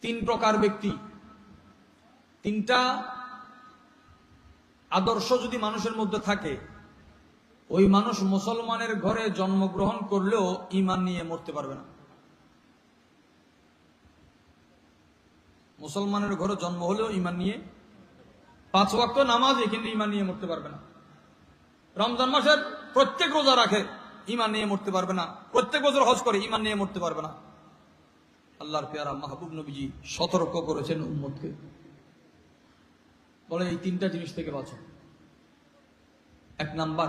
তিন প্রকার ব্যক্তি। তিনটা আদর্শ যদি মানুষের মধ্যে থাকে, ওই মানুষ মুসলমানের ঘরে জন্মগ্রহণ করলেও ইমান নিয়ে মরতে পারবে না। মুসলমানের ঘরে জন্ম হলেও ইমান নিয়ে পাঁচ ওয়াক্ত নামাজ কিন্তু ইমান নিয়ে মরতে পারবে না। রমজান মাসের প্রত্যেক রোজা রাখে ইমান নিয়ে মরতে পারবে না। প্রত্যেক বছর হজ করে ইমান নিয়ে মরতে পারবে না। আল্লাহর পেয়ারা মাহবুব নবীজি সতর্ক করেছেন উম্মতকে। বলে, এই তিনটা জিনিস থেকে বাঁচো। এক নাম্বার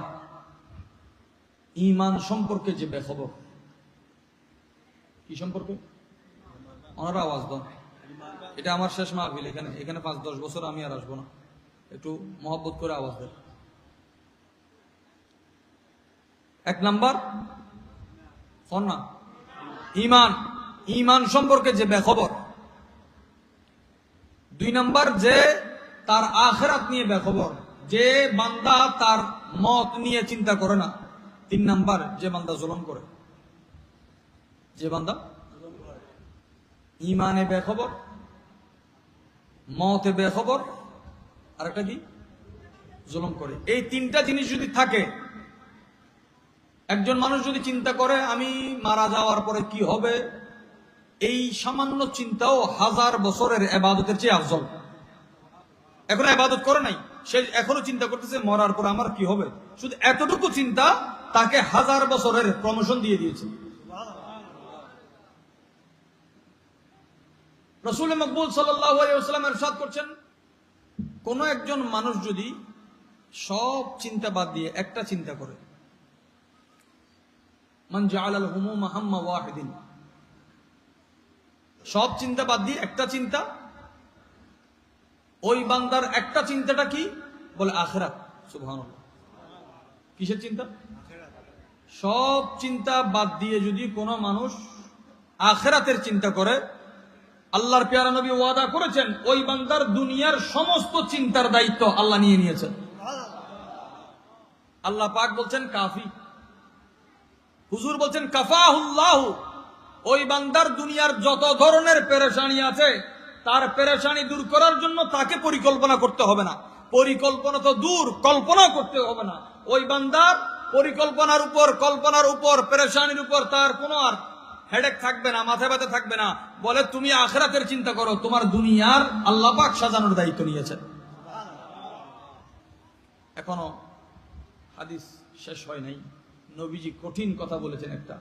ইমান সম্পর্কে যে বেখবর। কি সম্পর্কে? ওনারা আওয়াজ দাও। এটা আমার শেষ মাহফিল, এখানে এখানে পাঁচ, দশ বছর আমি আর আসব না। একটু মহব্বত করে আওয়াজ দেন। এক নাম্বার না ইমান ইমান সম্পর্কে যে বেখবর। দুই নাম্বার যে তার আখেরাত নিয়ে বেখবর। যে বান্দা তার মত নিয়ে চিন্তা করে না। তিন নাম্বার যে বান্দা জুলম করে। যে বান্দা ইমানে বেখবর, মতে বেখবর আর একটা কি? জুলম করে। এই তিনটা জিনিস যদি থাকে, একজন মানুষ যদি চিন্তা করে, আমি মারা যাওয়ার পরে কি হবে? এই সামান্য চিন্তাও হাজার বছরের এবাদতের চেয়ে আফজল। এখন এবাদত করে নাই। সে এখনও চিন্তা করতেছে, মরার পর আমার কি হবে? শুধু এতটুকু চিন্তা তাকে হাজার বছরের প্রমোশন দিয়ে দিয়েছে। রসুল মকবুল সাল্লাম এরশাদ করছেন, কোন একজন মানুষ যদি সব চিন্তা বাদ দিয়ে একটা চিন্তা করে, মান জাআলাল হুমুম হাম্মা ওয়াহিদিন সব চিন্তা বাদ দিয়ে একটা চিন্তা। ওই বান্দার একটা চিন্তাটা কি? বলে আখেরাত, সুবহানাল্লাহ। কিসের চিন্তা? সব চিন্তা বাদ দিয়ে যদি কোনো মানুষ আখেরাতের চিন্তা করে, আল্লাহর পেয়ারা নবী ওয়াদা করেছেন, ওই বান্দার দুনিয়ার সমস্ত চিন্তার দায়িত্ব আল্লাহ নিয়ে নিয়েছেন। আল্লাহ পাক বলছেন কাফি। হুজুর বলছেন কাফাহুল্লাহ। ওই বান্দার দুনিয়ার যত ধরনের পেরেশানি আছে, তার পেরেশানি দূর করার জন্য তাকে পরিকল্পনা করতে হবে না। পরিকল্পনা তো দূর কল্পনা করতে হবে না। ওই বান্দার পরিকল্পনার উপর, কল্পনার উপর, পেরেশানির উপর তার কোনো আর হেডেক থাকবে না, মাথা ব্যথা থাকবে না। বলে, তুমি আখরাতের চিন্তা করো, তোমার দুনিয়ার আল্লাহ পাক সাজানোর দায়িত্ব নিয়েছেন। এখনও হাদিস শেষ হয় নাই। নবীজি কঠিন কথা বলেছেন একটা।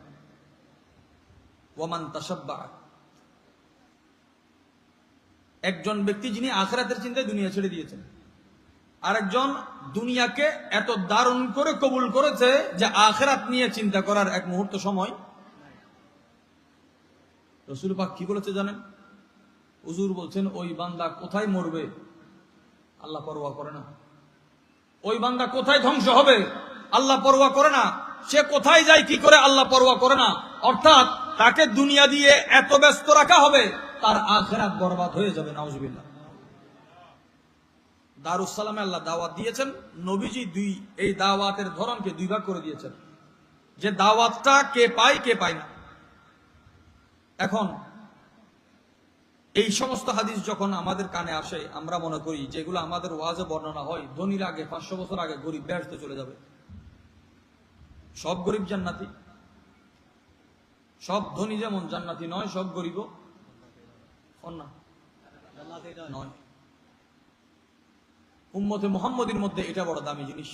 ওয়ামান তাসাব্বা একজন ব্যক্তি যিনি আখরাতের চিন্তায় দুনিয়া ছেড়ে দিয়েছেন, আরেকজন দুনিয়াকে এত দারুণ করে কবুল করেছে যে আখরাত নিয়ে চিন্তা করার এক মুহূর্ত সময় রসুল পাক কি বলেছে জানেন? হুজুর বলছেন, ওই বান্দা কোথায় মরবে? আল্লাহ পরোয়া করে না। ওই বান্দা কোথায় ধ্বংস হবে? আল্লাহ পরোয়া করে না। সে কোথায় যায়, কি করে আল্লাহ পরোয়া করে না? অর্থাৎ তাকে দুনিয়া দিয়ে এত ব্যস্ত রাখা হবে, তার আখেরাত বরবাদ হয়ে যাবে, নাউজুবিল্লাহ। দারুসালামে আল্লাহ দাওয়াত দিয়েছেন। নবীজি দুই, এই দাওয়াতের ধরনকে দুই ভাগ করে দিয়েছেন। যে দাওয়াতটা কে পায় কে পায় না। এখন, এই সমস্ত হাদিস যখন আমাদের কানে আসে, আমরা মনে করি যেগুলো আমাদের ওয়াজে বর্ণনা হয়, ধনির আগে, পাঁচশো বছর আগে গরিব ব্যস্ত চলে যাবে। সব গরিব জান্নাতি। সব ধনী যেমন জান্নাতি নয় সব গরিব। না। নয়। উম্মতে মোহাম্মদের মধ্যে এটা বড় দামি জিনিস।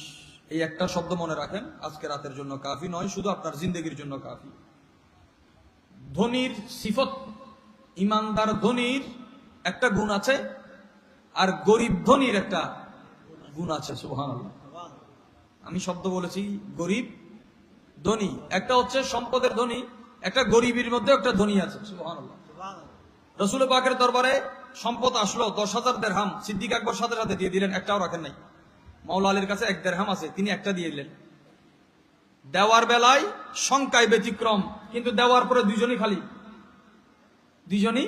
এই একটা শব্দ মনে রাখেন আজকে রাতের জন্য কাফি নয় শুধু আপনার জিন্দগির জন্য কাফি। ধনির সিফত ইমানদার ধনির একটা গুণ আছে আর গরিব ধনির একটা গুণ আছে সুহান আমি শব্দ বলেছি গরিব ধনী। একটা হচ্ছে সম্পদের ধনী একটা গরিবের মধ্যে একটা ধনী আছে রসুল পাকের দরবারে সম্পদ আসলো দশ হাজার দেড়হাম। সিদ্দিক আকবর সাথে সাথে দিয়ে দিলেন, একটাও রাখেন নাই। মাওলা আলীর কাছে এক দেড়হাম আছে, তিনি একটা দিয়ে দিলেন। দেওয়ার বেলায় সংখ্যায় ব্যতিক্রম, কিন্তু দেওয়ার পরে দুজনই খালি। দুজনই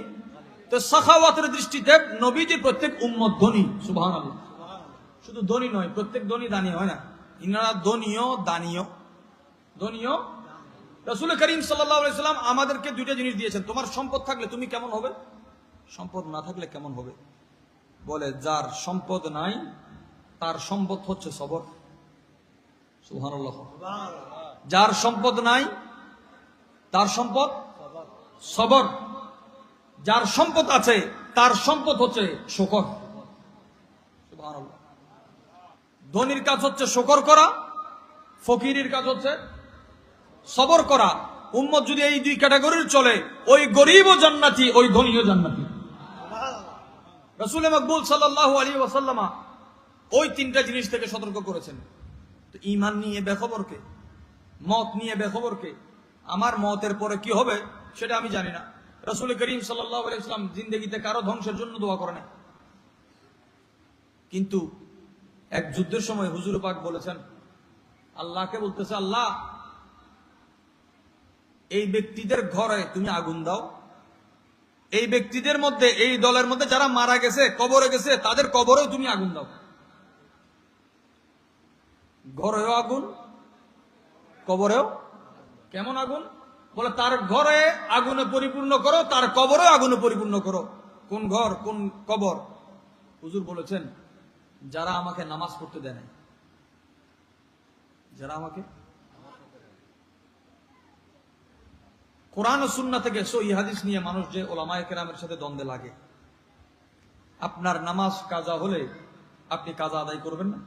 তো সাখাওয়াতের দৃষ্টিতে নবীজি প্রত্যেক উম্মত ধনী সুবাহ শুধু ধনী নয়, প্রত্যেক ধনী দানীয় হয় না? ইনারা ধনীয় দানীয় ধনীয় রসুল করিম সাল্লাম আমাদেরকে দুইটা জিনিস দিয়েছেন। তোমার সম্পদ থাকলে তুমি কেমন হবে? সম্পদ না থাকলে কেমন হবে? বলে, যার সম্পদ নাই, তার সম্পদ হচ্ছে সবর। সুবহানাল্লাহ। যার সম্পদ নাই, তার সম্পদ সবর। যার সম্পদ আছে, তার সম্পদ হচ্ছে শকর। ধনির কাজ হচ্ছে শকর করা, ফকিরের কাজ হচ্ছে সবর করা। উম্মত যদি এই দুই ক্যাটাগরির চলে, ওই গরিবও জান্নাতি, ওই ধনীও জান্নাতি। রসুল মকবুল সাল্লাহ আলী ওয়াসাল্লামা ওই তিনটা জিনিস থেকে সতর্ক করেছেন। তো ইমান নিয়ে বেখবরকে মত নিয়ে বেখবরকে আমার মতের পরে কি হবে, সেটা আমি জানি না। রসুল করিম সাল্লাহ ইসলাম জিন্দগিতে কারও ধ্বংসের জন্য দোয়া করে না কিন্তু এক যুদ্ধের সময় হুজুর পাক বলেছেন, আল্লাহকে বলতেছে, আল্লাহ এই ব্যক্তিদের ঘরে তুমি আগুন দাও। এই ব্যক্তিদের মধ্যে, এই দলের মধ্যে যারা মারা গেছে, কবরে গেছে, তাদের কবরেও তুমি আগুন দাও। ঘরেও আগুন, কবরেও কেমন আগুন? বলে তার ঘরে আগুনে পরিপূর্ণ করো, তার কবরেও আগুনে পরিপূর্ণ করো। কোন ঘর, কোন কবর? হুজুর বলেছেন, যারা আমাকে নামাজ পড়তে দেয় যারা আমাকে কোরআন ও সুন্না থেকে সই হাদিস নিয়ে মানুষ যে ওলামায় কেরামের সাথে দ্বন্দ্বে লাগে। আপনার নামাজ কাজা হলে আপনি কাজা আদায় করবেন না?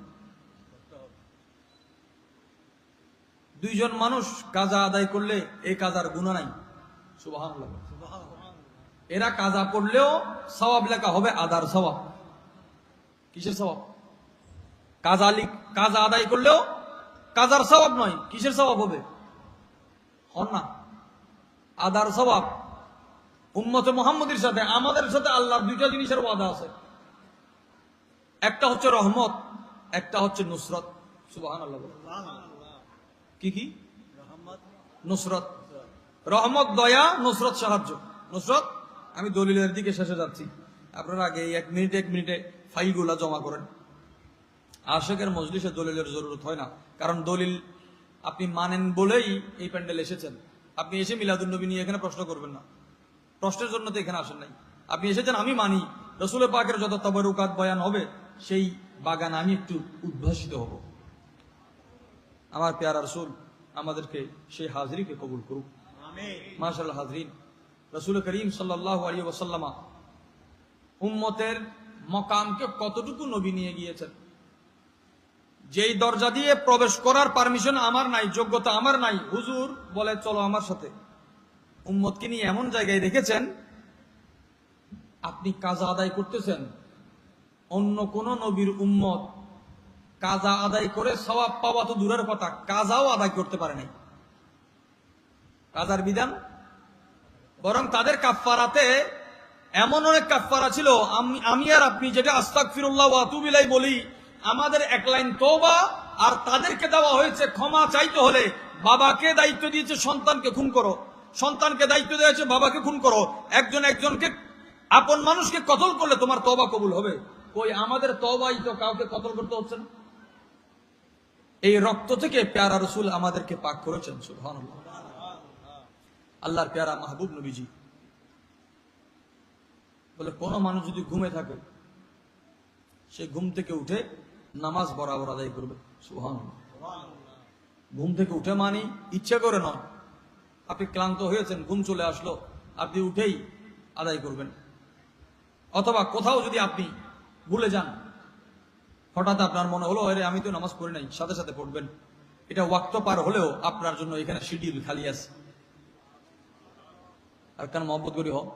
দুইজন মানুষ কাজা আদায় করলে এই কাজার গুণা নাই। এরা কাজা করলেও সবাব লেখা হবে আদার সবাব কিসের সবাব কাজা লিখ কাজা আদায় করলেও কাজার সবাব নয়, কিসের সবাব হবে? হন না। আদার স্বভাব। উম্মতে মোহাম্মদের সাথে আমাদের সাথে আল্লাহর দুইটা জিনিসের ওয়াদা আছে। একটা হচ্ছে রহমত একটা হচ্ছে নুসরত। সুবাহান আল্লাহ কি কি? নুসরত। রহমত দয়া নুসরত সাহায্য। নুসরত আমি দলিলের দিকে শেষে যাচ্ছি। আপনারা আগে এক মিনিটে এক মিনিটে ফাইলগুলা জমা করেন। আশেকের মজলিসে দলিলের জরুরত হয় না। কারণ দলিল আপনি মানেন বলেই এই প্যান্ডেল এসেছেন। আপনি এসে মিলাদুন্নবী নিয়ে এখানে প্রশ্ন করবেন না। প্রশ্নের জন্য তো এখানে আসেন নাই। আপনি এসেছেন আমি মানি। রসুলের পাকের যত তবরুকাত বয়ান হবে সেই বাগান আমি একটু উদ্ভাসিত হব। আমার পেয়ারা রসুল আমাদেরকে সেই হাজরিকে কবুল করুক। মাশাল হাজরিন রসুল করিম সাল্লাহ আলী ওসাল্লামা উম্মতের মকামকে কতটুকু নবী নিয়ে গিয়েছেন? যেই দরজা দিয়ে প্রবেশ করার পারমিশন আমার নাই, যোগ্যতা আমার নাই, হুজুর বলে, চলো আমার সাথে। উম্মতকে নিয়ে এমন জায়গায় রেখেছেন, আপনি কাজা আদায় করতেছেন। অন্য কোন নবীর উম্মত কাজা আদায় করে সবাব পাওয়া তো দূরের কথা, কাজাও আদায় করতে পারে নাই। কাজার বিধান? বরং তাদের কাফফারাতে এমন অনেক কাফফারা ছিল, আমি আমি আর আপনি যেটা আস্তাক ফিরুল্লাহ ওয়াতুবিলাই বলি আমাদের এক লাইন তোবা আর তাদেরকে দেওয়া হয়েছে ক্ষমা চাইতে হলে। বাবাকে দায়িত্ব দিয়েছে সন্তানকে, খুন করো। সন্তানকে দায়িত্ব দিয়েছে, বাবাকে খুন করো। একজন একজনকে, আপন মানুষকে কতল করলে তোমার তবা কবুল হবে? ওই আমাদের তবাই তো কাউকে কতল করতে হচ্ছে না। এই রক্ত থেকে পেয়ারা রসুল আমাদেরকে পাক করেছেন, সুবহানাল্লাহ। আল্লাহর পেয়ারা মাহবুব নবীজি। বলে, কোন মানুষ যদি ঘুমে থাকে, সে ঘুম থেকে উঠে নামাজ বরাবর আদায় করবে। সুবহানাল্লাহ। ঘুম থেকে উঠে মানি, ইচ্ছা করে নয়। আপনি ক্লান্ত হয়েছেন, ঘুম চলে আসলো, আপনি উঠেই আদায় করবেন। অথবা কোথাও যদি আপনি ভুলে যান, হঠাৎ আপনার মনে হলো আরে আমি তো নামাজ পড়ি নাই, সাথে সাথে পড়বেন। এটা ওয়াক্ত পার হলেও আপনার জন্য এখানে শিডিউল খালি আছে। আর কেন মহব্বত করি হোক